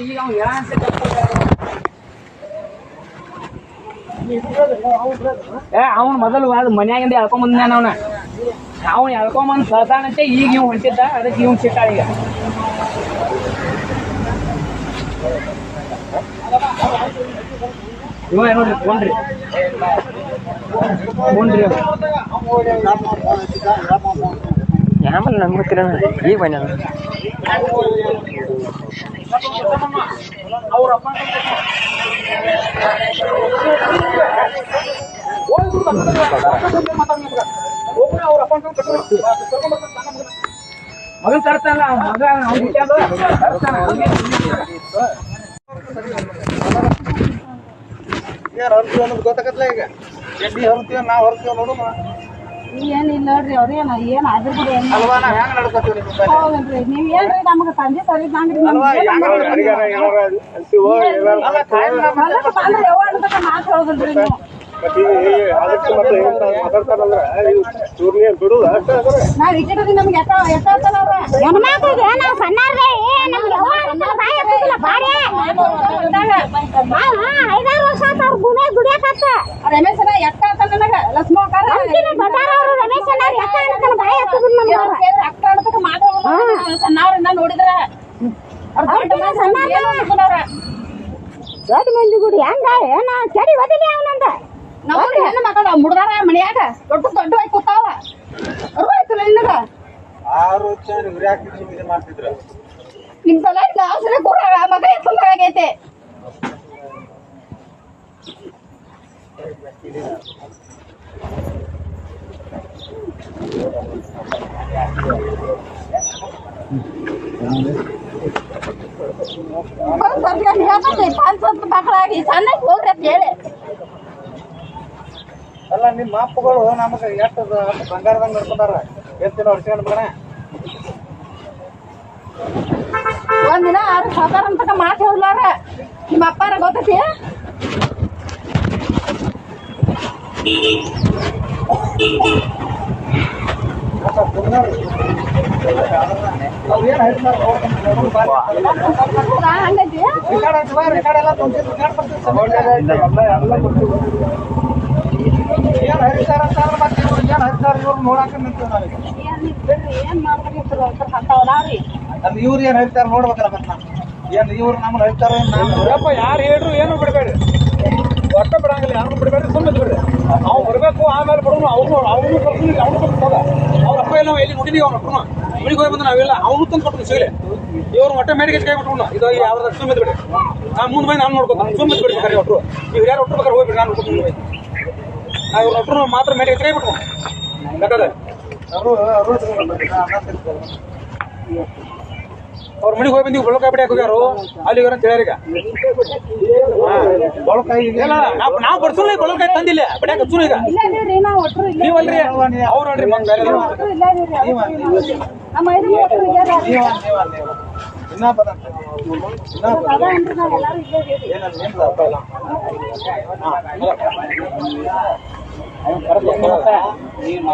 ಈಗ ಏ, ಅವ್ನು ಮೊದಲು ಅದು ಮನ್ಯಾಗಿಂದ ಎಳ್ಕೊಂಡ್ ಬಂದ್ಯಾನ ಅವನ. ಅವ್ನು ಎಳ್ಕೊಂಬಂದು ಸತಾನಂತೆ ಈಗ ಇವ್ ಹೊಂಟಿದ್ದ, ಅದಕ್ಕೆ ಇವ್ ಸಿಟ್ಟಾಳ ಈಗ. ಇವ ಕೊಂಡ್ರಿ ಆಮೇಲೆ ನಮ್ಗೆ ಗೊತ್ತಿಲ್ಲ ಈಗ ಬನ್ನಿ ಅಪ್ಪ ಮಗನ್ ತರ್ತಾನ ಮಗ ಯಾರು ಹೊರ್ತೀವಿ ಅನ್ನೋದು ಗೊತ್ತಾಗತ್ಲ ಈಗ ಎಡ್ಡಿ ಹೊರತೀವ ನಾವು ಹೊರತೀವ ನೋಡು ಏನಿಲ್ಲ ನೋಡ್ರಿ ಅವ್ರೇನ ಏನ್ ಅದ್ರ ಕೂಡ ಏನು ಅಲ್ವಾ ನಾವು ಹೆಂಗ್ ನಡ್ಕೋತೀವಿ ನಿಮ್ಮ ಮನೆ? ಹೌದಲ್ರಿ ನೀವ್ ಹೇಳ್ರಿ ನಮಗ ತಂದೆ ಸರಿ ನಂಗ್ರಿ ಅಲ್ವಾ ಹೆಂಗ್ ಅಲ್ಲ ಕಾಯಂ ನಮ್ಮ ಹೊಲಕ್ ಬಂದ್ರೆ ಯಾವ ಅಂತ ಮಾತು ಹೇಳುದಿಲ್ರಿ ನೀವು. ನಮ್ಗೆ ಹೆಣ್ಮಕ್ಳಿಗೆ ನಾವು ಸಣ್ಣವ್ರೆ ನಮ್ಗೆ ಯವ್ವ ಅಂತ ಬಾಯಿ ಹತ್ತದಿಲ್ಲ ಬಾರಿ ನಾವು ಐದಾರು ವರ್ಷ ಆತ ಅವ್ರ ಗುಣೆ ದುಡಿಯಕತ್ತ ರಮೇಶ್ ಎಷ್ಟ ಅಂತ ನನಗ ಲಕ್ಷ್ಮೋಕಾರ ಅಂತಿನ ದೊಡ್ಡಾರವ್ರು ದೊಡ್ಡ ಮಂದಿ ಗುಡಿ. ಹಂಗ? ಏನ? ಚಡಿ ಒದಿಲಿ ಅವನಂದ? ನಾವು ಹೆಣ್ಣು ಮಕ್ಕಳು ಮುಡ್ದಾರ ಮನ್ಯಾಗ. ದೊಡ್ಡ ದೊಡ್ಡ ದೊಡ್ಡವಾಗಿ ಕೂತಾವ. ಅರ್ವಾಯ್ತಲ್ಲ ನಿನಗ. ಆರು ವರ್ಷ ಮಾಡ್ತಿದ್ರು? ನಿಮ್ ಸಲ ಆಸರೆ ಕೂಡ ಮಗ ಎತ್ತ ಆಗೈತೆ ಬಂದ್ ಸರ್ಕಾರ ಹೇಳ್ತಾರೆ ಪಾಂಚ್ ಸತ್ತು ಮಕ್ಕಳಾಗಿ ಸಣ್ಣ ಹೇಳಿ ಅಲ್ಲ ನಿಮ್ಮ ಅಪ್ಪಗಳು ನಮಗೆ ಎಷ್ಟು ಬಂಗಾರದಂಗ ನೋಡ್ಕೊಂಡಾರ? ಎಷ್ಟು ವರ್ಷಗಳ ಮಗನ. ಒಂದಿನ ಆರು ಸಾಕಾರ ಅಂತ ಮಾತು ಹೇಳ್ಲಾರ ನಿಮ್ಮ ಅಪ್ಪಾರ ಗೊತ್ತೈತಿ? Thank ಏನು ಏನು ಹೇಳ್ತಾರ ಅಂತಾರ ಮತ್ತೆ ಇವ್ರು ಹೇಳ್ತಾರ ನೋಡ್ಬೇಕಲ್ಲ ಮತ್ತೆ ನಾವು ಏನು ಇವ್ರು ನಮ್ಮನ್ನ ಹೇಳ್ತಾರ ನೋಡಪ್ಪ ಯಾರು ಹೇಳ್ರು ಏನು ಬಿಡಬೇಡಿ ಒಟ್ಟ ಬಿಡಂಗಿಲ್ಲ ಯಾರು ಬಿಡಬೇಡಿ ಸುಮ್ಮನೆ ಬಿಡಿ ನಾವು ಬರಬೇಕು ಆಮೇಲೆ ಬಿಡೋನು ಅವ್ರು ಅವನು ಬರ್ತಾಗ ಅವ್ರ ಎಲ್ಲ ಎಲ್ಲಿ ನೋಡಿದ್ವಿ ಅವ್ನ ಅಪ್ಪನ ಮನೆಗೆ ಹೋಗಿ ಬಂದ ನಾವೆಲ್ಲ ಅವನು ತಂದು ಕೊಟ್ಟು ಸಿಗಲಿ ಇವ್ರು ಒಟ್ಟ ಮೇಡಿಗೆ ಕೈ ಬಿಟ್ಕೊಂಡು ಇದು ಯಾವ್ದು ಸುಮ್ಮ ಬಿಡಿ ನಾನು ಮುಂದೆ ಬಂದು ನಾನು ನೋಡ್ಕೊತ ಸುಮ್ಮ ಬಿಡಿ ಕರೆ ಒಟ್ಟರು ನೀವು ಯಾರು ಒಟ್ಟರು ಬೇಕಾದ್ರೆ ಹೋಗ್ಬಿಡಿ ನಾನು ನೋಡ್ಕೊಂಡು ನಾ ಇವ್ರ ಒಟ್ಟರು ಮಾತ್ರ ಮೇಡಿಗೆ ಕೈ ಬಿಟ್ಕೊಂಡು ಬೇಕಾದ್ರೆ? ಅವರು ಮನೆಗೆ ಹೋಗಿ ಬಂದಿವಿ ಬಳಕಾಯಿ ಬಿಡಿ ಹೋಗ್ಯಾರು. ಅಲ್ಲಿ ಅಂತ ಇಲ್ಲ ನಾವು ನಾವು ಬರ್ಸಲ್ಲ ಬಳಕಾಯಿ ತಂದಿಲ್ಲ. ಬಿಡ್ಯಾಕ ಹಚ್ಚು ಈಗ. ಇಲ್ಲ ರೀ ನಾವು ಒಟ್ರು ಇಲ್ಲ ನೀವಲ್ರಿ ಅವ್ರು ನೋಡ್ರಿ ಮಂಗ್ ಬೇರೆ ಇನ್ನ ಏನಲ್ಲ ಏನಿಲ್ಲ